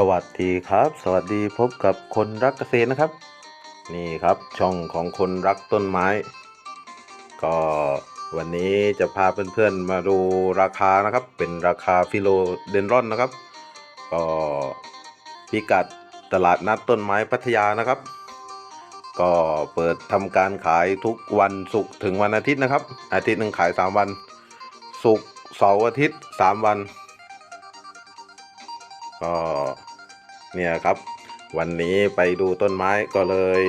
สวัสดีครับ สวัสดีพบกับคนรักเกษตรนะครับ นี่ครับช่องของคนรักต้นไม้ ก็วันนี้จะพาเพื่อนๆมาดูราคานะครับ เป็นราคาฟิโลเดนรอนนะครับ ก็พิกัดตลาดนัดต้นไม้พัทยานะครับ ก็เปิดทำการขายทุกวันศุกร์ถึงวันอาทิตย์นะครับ อาทิตย์หนึ่งขาย 3 วันศุกร์เสาร์อาทิตย์ 3 วันก็ เนี่ยครับ วันนี้ไปดูต้นไม้ก็เลย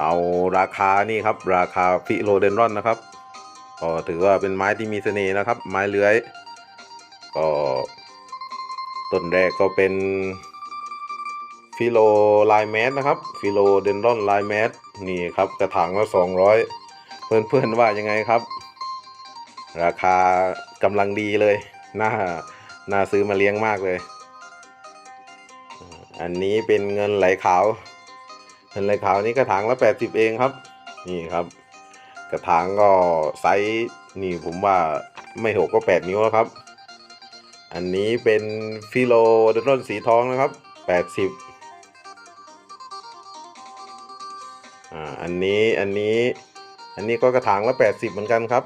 เอาราคานี่ครับ ราคาฟิโลเดนรอนนะครับก็ถือว่าเป็นไม้ที่มีเสน่ห์นะครับ ไม้เลื้อย ก็ต้นแรกก็เป็นฟิโลไลแมสนะครับฟิโลเดนรอนลแมสนี่ครับกระถางละสองร้อยเพื่อนๆว่ายังไงครับ ราคากำลังดีเลย น่า น่าซื้อมาเลี้ยงมากเลย อันนี้เป็นเงินไหลขาว เงินไหลขาวนี้กระถางละแปดสิบเองครับ นี่ครับ กระถางก็ไซส์นี่ผมว่าไม่หกก็แปดนิ้วแล้วครับ อันนี้เป็นฟิโลเดนอนสีทองนะครับแปดสิบอ่า อันนี้ อันนี้ อันนี้ก็กระถางละแปดสิบเหมือนกันครับ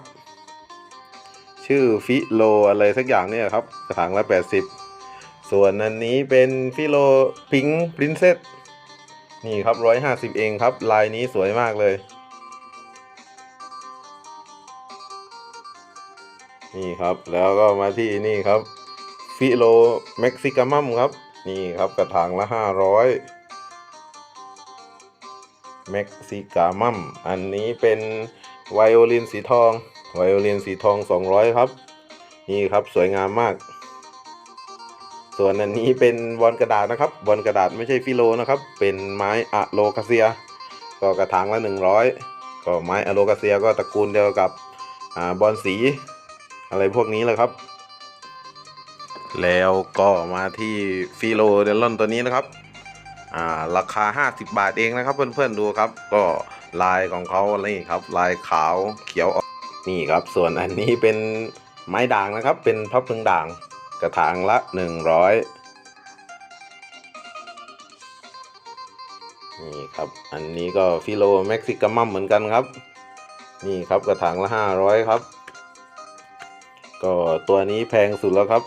ชื่อฟิโลอะไรสักอย่างเนี่ยครับ กระถางละแปดสิบ ส่วนอันนี้เป็นฟิโลพิงปรินเซสนี่ครับร้อยห้าสิบเองครับ ลายนี้สวยมากเลย นี่ครับแล้วก็มาที่นี่ครับ ฟิโลเม็กซิกัมัมครับ นี่ครับกระถางละห้าร้อยเม็กซิกามัมอันนี้เป็นไวโอลินสีทองไวโอลินสีทอง 200 ครับ นี่ครับสวยงามมาก ส่วนอันนี้เป็นบอลกระดาษนะครับ บอลกระดาษไม่ใช่ฟิโลนะครับ เป็นไม้อะโลคาเซีย ก็กระถางละ 100 ก็ไม้อะโลคาเซียก็ตระกูลเดียวกับอบอลสี อะไรพวกนี้แหละครับ แล้วก็มาที่ฟิโลเดลอนตัวนี้นะครับอ่าราคา 50 บาทเองนะครับ เพื่อนๆดูครับ ก็ลายของเขานี่ครับ ลายขาวเขียวออกนี่ครับ ส่วนอันนี้เป็นไม้ด่างนะครับ เป็นพับพึงด่าง กระถางละ 100 นี่ครับ อันนี้ก็ฟิโลเม็กซิกัมัมเหมือนกันครับ นี่ครับกระถางละ 500 ครับ ก็ตัวนี้แพงสุดแล้วครับ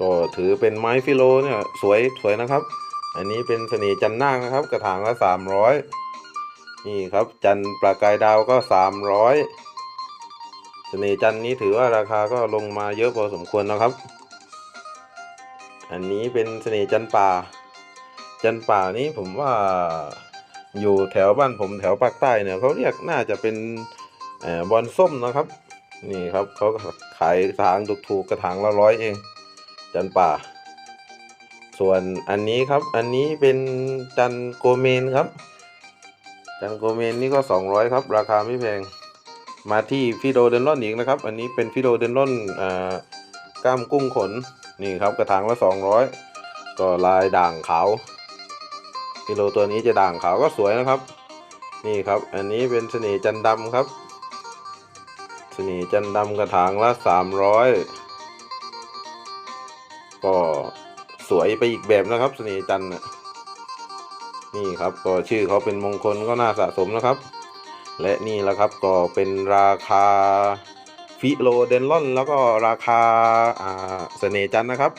ก็ถือเป็นไม้ฟิโลเนี่ยสวยสวยนะครับ อันนี้เป็นเสน่ห์จันนาคนะครับ กระถางละสามร้อยนี่ครับ จันปลากายดาวก็สามร้อย เสน่ห์จันนี้ถือว่าราคาก็ลงมาเยอะพอสมควรนะครับ อันนี้เป็นเสน่ห์จันป่า จันป่านี้ผมว่าอยู่แถวบ้านผมแถวภาคใต้เนี่ยเขาเรียกน่าจะเป็นอบอลส้มนะครับ นี่ครับเขาขายทางถูกๆกระถางละร้อยเอง จันป่า ส่วนอันนี้ครับอันนี้เป็นจันโกเมนครับ จันโกเมนนี่ก็ 200 ครับ ราคาไม่แพง มาที่ฟิโดเดนรอนอีกนะครับ อันนี้เป็นฟิโดเดนรอนอ่าก้ามกุ้งขนนี่ครับกระถางละ 200 ก็ลายด่างขาวฟิโลตัวนี้จะด่างขาวก็สวยนะครับ นี่ครับ อันนี้เป็นเสน่ห์จันดำครับเสน่ห์จันดำกระถางละ 300 ก็สวยไปอีกแบบนะครับเสน่ห์จันนี่ครับก็ชื่อเขาเป็นมงคลก็น่าสะสมนะครับ และนี่แหละครับก็เป็นราคาฟิโลเดนลอน แล้วก็ราคาอ่าเสน่จันนะครับ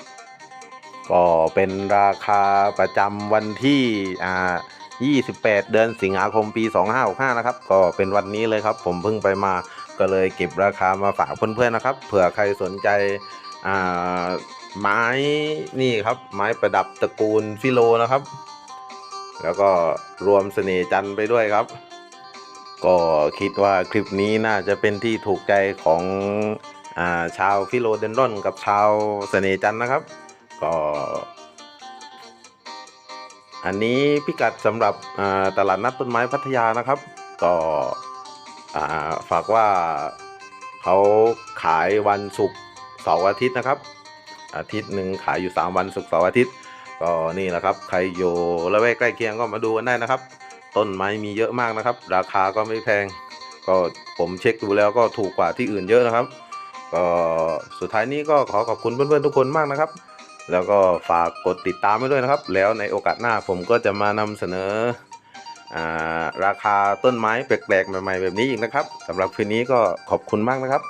ก็เป็นราคาประจำวันที่อ่า28 เดือนสิงหาคมปี 2565 นะครับ ก็เป็นวันนี้เลยครับ ผมเพิ่งไปมาก็เลยเก็บราคามาฝากเพื่อนๆนะครับ เผื่อใครสนใจอ่าไม้นี่ครับ ไม้ประดับตระกูลฟิโลนะครับ แล้วก็รวมเสน่จันไปด้วยครับ ก็คิดว่าคลิปนี้น่าจะเป็นที่ถูกใจของอาชาวฟิโลเดนรอนกับชาวเสน่จันนะครับ ก็ อันนี้พิกัดสำหรับตลาดนัดต้นไม้พัทยานะครับ ก็ฝากว่าเขาขายวันศุกร์เสาร์อาทิตย์นะครับ อาทิตย์หนึ่งขายอยู่ 3 วันศุกร์เสาร์อาทิตย์ ก็นี่แหละครับ ใครอยู่ละแวกใกล้เคียงก็มาดูกันได้นะครับ ต้นไม้มีเยอะมากนะครับ ราคาก็ไม่แพง ก็ผมเช็คดูแล้วก็ถูกกว่าที่อื่นเยอะนะครับ ก็สุดท้ายนี้ก็ขอขอบคุณเพื่อนๆทุกคนมากนะครับ แล้วก็ฝากกดติดตามไว้ด้วยนะครับ แล้วในโอกาสหน้าผมก็จะมานำเสนอราคาต้นไม้แปลกๆใหม่ๆแบบนี้อีกนะครับสำหรับคืนนี้ก็ขอบคุณมากนะครับ